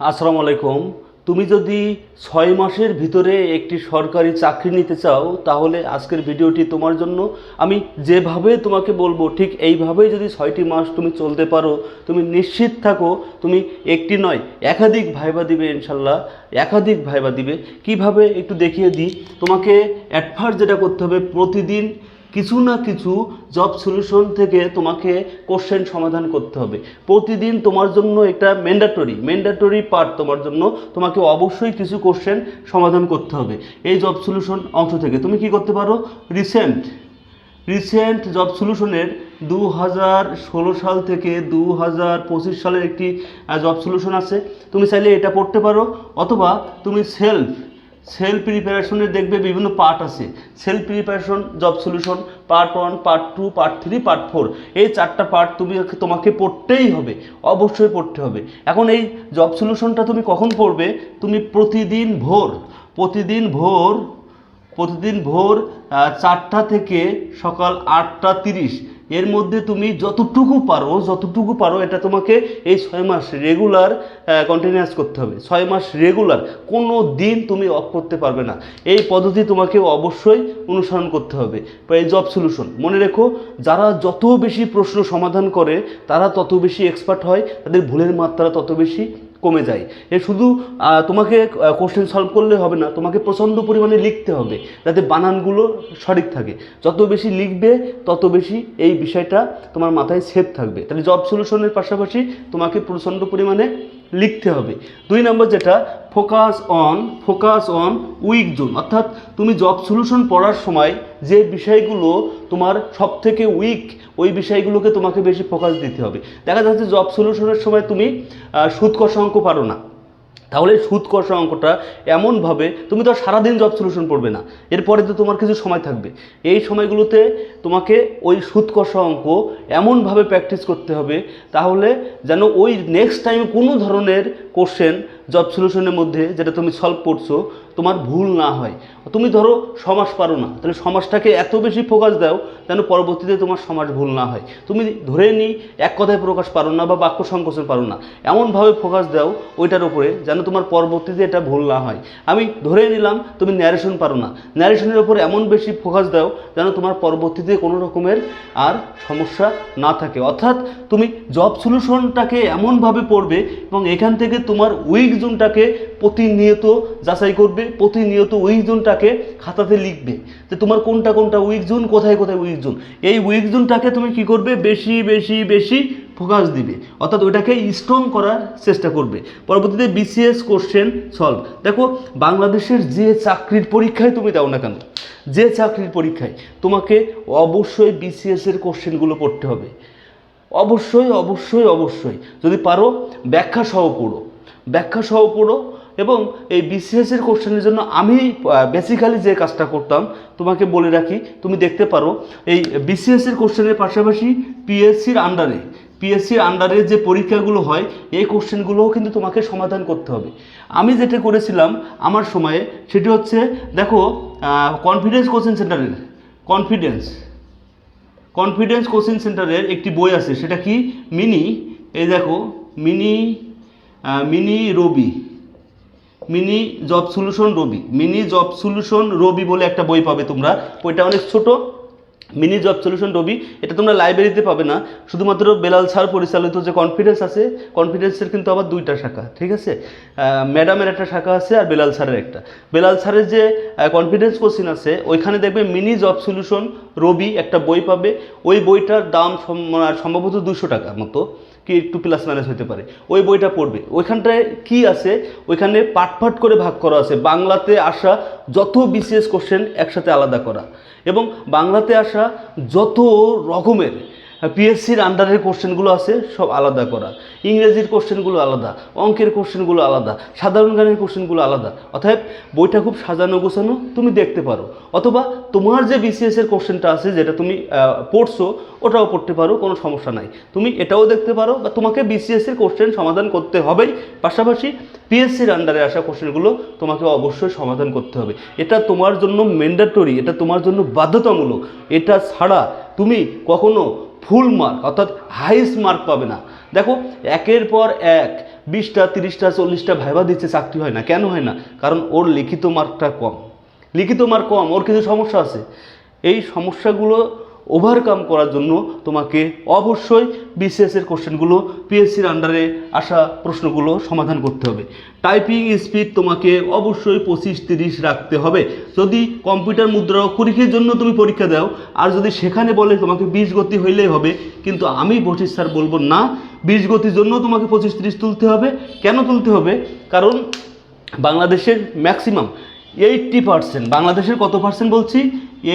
আসসালামু আলাইকুম। তুমি যদি ছয় মাসের ভিতরে একটি সরকারি চাকরি নিতে চাও, তাহলে আজকের ভিডিওটি তোমার জন্য। আমি যেভাবে তোমাকে বলব, ঠিক এইভাবেই যদি ছয়টি মাস তুমি চলতে পারো, তুমি নিশ্চিত থাকো, তুমি একটি নয়, একাধিক ভাইবা দিবে ইনশাল্লাহ, একাধিক ভাইবা দিবে। কীভাবে একটু দেখিয়ে দিই, তোমাকে অ্যাট ফার্স্ট যেটা করতে হবে, প্রতিদিন কিছু না কিছু জব সলিউশন থেকে তোমাকে কোশ্চেন সমাধান করতে হবে। প্রতিদিন তোমার জন্য এটা ম্যান্ডাটরি ম্যান্ডাটরি পার্ট তোমার জন্য তোমাকে অবশ্যই কিছু কোশ্চেন সমাধান করতে হবে। এই জব সলিউশন অংশ থেকে। তুমি কি করতে পারো? রিসেন্ট রিসেন্ট জব সলিউশনের দু হাজার ষোলো সাল থেকে দু হাজার পঁচিশ সালের একটি জব সলিউশন আছে। তুমি চাইলে এটা পড়তে পারো। অথবা তুমি সেলফ সেলফ প্রিপারেশনের দেখবে বিভিন্ন পার্ট আছে। Self preparation job solution part one part two part three part four এই চারটা পার্ট তুমি তোমাকে পড়তেই হবে, অবশ্যই পড়তে হবে। এখন এই জব সলিউশনটা তুমি কখন পড়বে? তুমি প্রতিদিন ভোর প্রতিদিন ভোর প্রতিদিন ভোর চারটা থেকে সকাল আটটা তিরিশ এর মধ্যে তুমি যতটুকু পারো যতটুকু পারো, এটা তোমাকে এই ছয় মাস রেগুলার কন্টিনিউয়াস করতে হবে। ছয় মাস রেগুলার কোনো দিন তুমি অফ করতে পারবে না। এই পদ্ধতি তোমাকে অবশ্যই অনুসরণ করতে হবে। এই জব সলিউশন মনে রেখো, যারা যত বেশি প্রশ্ন সমাধান করে, তারা তত বেশি এক্সপার্ট হয়, তাদের ভুলের মাত্রা তত বেশি কমে যায়। এ শুধু তোমাকে কোশ্চেন সলভ করলে হবে না, তোমাকে প্রচণ্ড পরিমাণে লিখতে হবে, যাতে বানানগুলো সঠিক থাকে। যত বেশি লিখবে, তত বেশি এই বিষয়টা তোমার মাথায় সেভ থাকবে। তাহলে জব সলিউশনের পাশাপাশি তোমাকে প্রচণ্ড পরিমাণে লিখতে হবে। দুই নম্বর যেটা focus on focus on weak zone অর্থাৎ তুমি জব সলিউশন পড়ার সময় যে বিষয়গুলো তোমার সব থেকে উইক ওই বিষয়গুলোকে তোমাকে বেশি ফোকাস দিতে হবে। দেখা যাচ্ছে জব সলিউশনের সময় তুমি সুদ কষা অঙ্ক পারো না। তাহলে সুদ কষা অঙ্কটা এমনভাবে তুমি তো সারাদিন জব সলিউশন পড়বে না। এরপরে তো তোমার কিছু সময় থাকবে। এই সময়গুলোতে তোমাকে ওই সুদ কষা অঙ্ক এমনভাবে প্র্যাকটিস করতে হবে, তাহলে যেন ওই নেক্সট টাইম কোনো ধরনের কোশ্চেন জব সলিউশনের মধ্যে যেটা তুমি সলভ করছ তোমার ভুল না হয়। তুমি ধরো সমাজ পারো না। তাহলে সমাজটাকে এত বেশি ফোকাস দাও যেন পরবর্তীতে তোমার সমাজ ভুল না হয়। তুমি ধরে নিই এক কথায় প্রকাশ পারো না বা বাক্য সংকোচন পারো না। এমনভাবে ফোকাস দাও ওইটার উপরে যেন তোমার পরবর্তীতে এটা ভুল না হয়। আমি ধরে নিলাম তুমি ন্যারেশন পারো না। ন্যারেশনের উপর এমন বেশি ফোকাস দাও যেন তোমার পরবর্তীতে কোনো রকমের আর সমস্যা না থাকে। অর্থাৎ তুমি জব সলিউশনটাকে এমনভাবে পড়বে এবং এখান থেকে তোমার উইক জোনটাকে প্রতিনিয়ত যাচাই করবে, প্রতিনিয়ত উইক জোনটাকে খাতাতে লিখবে যে তোমার কোনটা কোনটা উইক জোন কোথায় কোথায় উইক জোন এই উইক জোনটাকে তুমি কি করবে? বেশি বেশি বেশি ফোকাস দিবে। অর্থাৎ ওইটাকে স্ট্রং করার চেষ্টা করবে। পরবর্তীতে বিসিএস কোশ্চেন সলভ দেখো, বাংলাদেশের যে চাকরির পরীক্ষায় তুমি দাও না কেন, যে চাকরির পরীক্ষায় তোমাকে অবশ্যই বিসিএসের কোশ্চেনগুলো পড়তে হবে। অবশ্যই অবশ্যই অবশ্যই। যদি পারো, ব্যাখ্যা সহ পড়ো। ব্যাখ্যা সহ পড়ো এবং এই বিসিএস এর কোশ্চেনের জন্য আমি বেসিক্যালি যে কাজটা করতাম, তোমাকে বলে রাখি, তুমি দেখতে পারো, এই বিসিএস এর কোশ্চেনের পাশাপাশি পিএসসির আন্ডারে পিএসসির আন্ডারে যে পরীক্ষাগুলো হয়, এই কোশ্চেনগুলোও কিন্তু তোমাকে সমাধান করতে হবে। আমি যেটা করেছিলাম আমার সময়ে, সেটি হচ্ছে, দেখো কনফিডেন্স কোচিং সেন্টারের কনফিডেন্স কনফিডেন্স কোচিং সেন্টারের একটি বই আছে, সেটা কি? মিনি, এই দেখো, mini mini Robi. Mini job solution Robi. Mini job solution Robi বলে একটা বই পাবে তোমরা। বইটা অনেক ছোট। মিনি জব সলিউশন রবি এটা তোমরা লাইব্রেরিতে পাবে না। শুধুমাত্র বেলাল স্যার পরিচালিত যে কনফিডেন্স আছে কনফিডেন্সের কিন্তু আবার দুইটা শাখা, ঠিক আছে? ম্যাডামের একটা শাখা আছে আর বেলাল স্যারের একটা। বেলাল স্যারের যে কনফিডেন্স কোশ্চিন আছে, ওইখানে দেখবে মিনি জব সলিউশন রবি একটা বই পাবে। ওই বইটার দাম সম- সম্ভবত দুশো টাকা মতো, কি একটু প্লাস মাইনাস হতে পারে। ওই বইটা পড়বে। ওইখানটায় কি আছে? ওইখানে পাট পাট করে ভাগ করা আছে। বাংলাতে আসা যত বিসিএস কোশ্চেন একসাথে আলাদা করা। এবং বাংলাতে আসা যত রকমের পিএসসির আন্ডারের কোশ্চেনগুলো আছে, সব আলাদা করা। ইংরেজির কোশ্চেনগুলো আলাদা, অঙ্কের কোশ্চেনগুলো আলাদা, সাধারণ জ্ঞানের কোশ্চেনগুলো আলাদা। অর্থাৎ বইটা খুব সাজানো গোছানো তুমি দেখতে পারো। অথবা তোমার যে বিসিএস এর কোশ্চেনটা আছে যেটা তুমি পড়ছো, ওটাও পড়তে পারো, কোনো সমস্যা নাই। তুমি এটাও দেখতে পারো বা তোমাকে বিসিএস এর কোশ্চেন সমাধান করতে হবেই। পাশাপাশি পিএসসির আন্ডারে আসা কোশ্চেনগুলো তোমাকে অবশ্যই সমাধান করতে হবে। এটা তোমার জন্য ম্যান্ডেটরি এটা তোমার জন্য বাধ্যতামূলক। এটা ছাড়া তুমি কখনো ফুল মার্ক, অর্থাৎ হাইস্ট মার্ক পাবে না। দেখো, একের পর এক, বিশটা, তিরিশটা, চল্লিশটা ভাইবা দিচ্ছে, চাকরি হয় না। কেন হয় না? কারণ ওর লিখিত মার্কটা কম। লিখিত মার্ক কম, ওর কিছু সমস্যা আছে। এই সমস্যাগুলো ওভারকাম করার জন্য তোমাকে অবশ্যই বিসিএস এর কোশ্চেনগুলো পিএসসির আন্ডারে আসা প্রশ্নগুলো সমাধান করতে হবে। টাইপিং স্পিড তোমাকে অবশ্যই পঁচিশ তিরিশ রাখতে হবে। যদি কম্পিউটার মুদ্রা পরীক্ষার জন্য তুমি পরীক্ষা দাও, আর যদি সেখানে বলে তোমাকে বিশ গতি হইলেই হবে, কিন্তু আমি বসির স্যার বলব না, বিশ গতির জন্য তোমাকে পঁচিশ তিরিশ তুলতে হবে। কেন তুলতে হবে? কারণ বাংলাদেশের ম্যাক্সিমাম এইটটি পার্সেন্ট বাংলাদেশের কত পার্সেন্ট বলছি?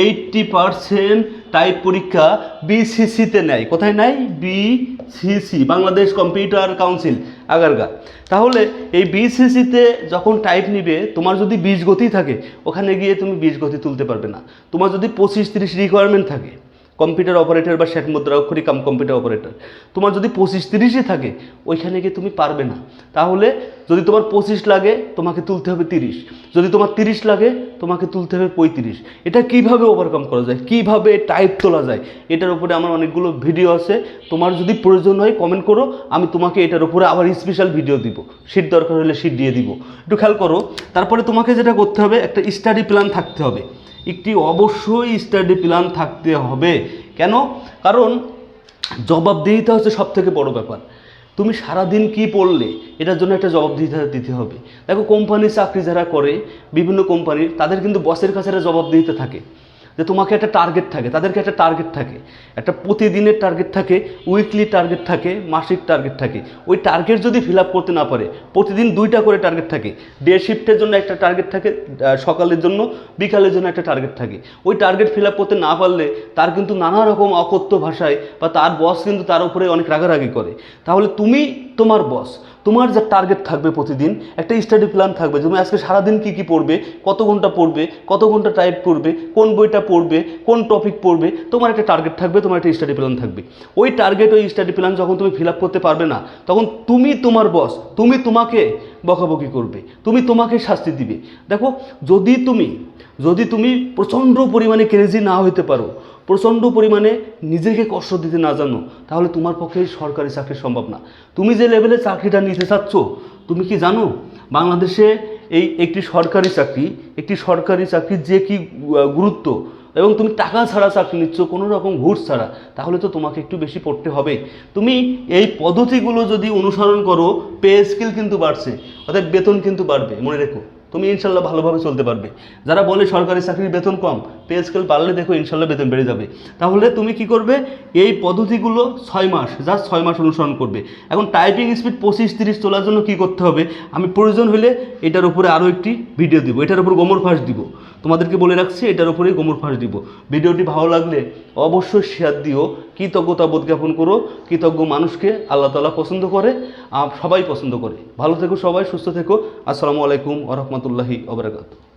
এইটটি পার্সেন্ট টাইপ পরীক্ষা বিসিসিতে নেয়। কোথায় নেয়? BCC Bangladesh computer council Agargaon. তাহলে এই বিসিসিতে যখন টাইপ নিবে, তোমার যদি বিশ গতি থাকে, ওখানে গিয়ে তুমি বিশ গতি তুলতে পারবে না। তোমার যদি পঁচিশ তিরিশ রিকোয়ারমেন্ট থাকে কম্পিউটার অপারেটর বা শেখ মুদ্রা অক্ষরী কাম কম্পিউটার অপারেটর, তোমার যদি পঁচিশ তিরিশই থাকে, ওইখানে গিয়ে তুমি পারবে না। তাহলে যদি তোমার পঁচিশ লাগে, তোমাকে তুলতে হবে তিরিশ। যদি তোমার তিরিশ লাগে, তোমাকে তুলতে হবে পঁয়ত্রিশ। এটা কীভাবে ওভারকাম করা যায়? কীভাবে টাইপ তোলা যায়? এটার উপরে আমার অনেকগুলো ভিডিও আছে। তোমার যদি প্রয়োজন হয় কমেন্ট করো। আমি তোমাকে এটার উপরে আবার স্পেশাল ভিডিও দিব। শীট দরকার হলে শীট দিয়ে দিব। একটু খেয়াল করো। তারপরে তোমাকে যেটা করতে হবে, একটা স্টাডি প্ল্যান থাকতে হবে। একটি অবশ্যই স্টাডি প্ল্যান থাকতে হবে। কেন? কারণ জবাবদিহিতা হচ্ছে সব থেকে বড় ব্যাপার। তুমি সারাদিন কি পড়লে, এটার জন্য একটা জবাবদিহিতা দিতে হবে। দেখো কোম্পানির চাকরি যারা করে, বিভিন্ন কোম্পানির তাদের কিন্তু বসের কাছে একটা জবাবদিহিতা থাকে। যে তোমাকে একটা টার্গেট থাকে, তাদেরকে একটা টার্গেট থাকে। একটা প্রতিদিনের টার্গেট থাকে উইকলি টার্গেট থাকে, মাসিক টার্গেট থাকে। ওই টার্গেট যদি ফিল আপ করতে না পারে, প্রতিদিন দুইটা করে টার্গেট থাকে। ডে শিফটের জন্য একটা টার্গেট থাকে সকালের জন্য, বিকালের জন্য একটা টার্গেট থাকে। ওই টার্গেট ফিল আপ করতে না পারলে, তার কিন্তু নানা রকম অকথ্য ভাষায় বা তার বস কিন্তু তার উপরে অনেক রাগারাগি করে। তাহলে তুমি তোমার বস তোমার যে টার্গেট থাকবে প্রতিদিন, একটা স্টাডি প্ল্যান থাকবে তুমি আজকে সারাদিন কী কী পড়বে, কত ঘণ্টা পড়বে, কত ঘণ্টা টাইপ করবে, কোন বইটা পড়বে, কোন টপিক পড়বে, তোমার একটা টার্গেট থাকবে, তোমার একটা স্টাডি প্ল্যান থাকবে। ওই টার্গেট ওই স্টাডি প্ল্যান যখন তুমি ফিল আপ করতে পারবে না, তখন তুমি তোমার বস তুমি তোমাকে বকাবকি করবে। তুমি তোমাকে শাস্তি দিবে। দেখো, যদি তুমি যদি তুমি প্রচণ্ড পরিমাণে ক্রেজি না হইতে পারো, প্রচণ্ড পরিমাণে নিজেকে কষ্ট দিতে না জানো, তাহলে তোমার পক্ষে সরকারি চাকরি সম্ভব না। তুমি যে লেভেলে চাকরিটা নিতে চাচ্ছ, তুমি কি জানো, বাংলাদেশে এই একটি সরকারি চাকরি, একটি সরকারি চাকরির যে কি গুরুত্ব এবং তুমি টাকা ছাড়া চাকরি নিচ্ছ, কোনো রকম ঘুষ ছাড়া, তাহলে তো তোমাকে একটু বেশি পড়তে হবে। তুমি এই পদ্ধতিগুলো যদি অনুসরণ করো পে স্কিল কিন্তু বাড়ছে, অর্থাৎ বেতন কিন্তু বাড়বে, মনে রেখো। তুমি ইনশাল্লাহ ভালোভাবে চলতে পারবে। যারা বলে সরকারি চাকরির বেতন কম পে স্কেল বাড়লে দেখো ইনশাল্লাহ বেতন বেড়ে যাবে। তাহলে তুমি কি করবে? এই পদ্ধতিগুলো ছয় মাস জাস্ট ছয় মাস অনুসরণ করবে। এখন টাইপিং স্পিড পঁচিশ, তিরিশ তোলার জন্য কি করতে হবে? আমি প্রয়োজন হলে এটার উপরে আরও একটি ভিডিও দিব, এটার উপর গোমর ফাঁস দিব। তোমাদেরকে বলে রাখছি, এটার উপরেই গোমর ফাঁস দিব। ভিডিওটি ভালো লাগলে অবশ্যই শেয়ার দিও, কৃতজ্ঞতা বোধ জ্ঞাপন করো, কৃতজ্ঞ মানুষকে আল্লাহ তালা পছন্দ করে সবাই পছন্দ করে। ভালো থেকো সবাই, সুস্থ থেকো। আসসালামু আলাইকুম ওরহমতুল্লাহি ওবরাকাতু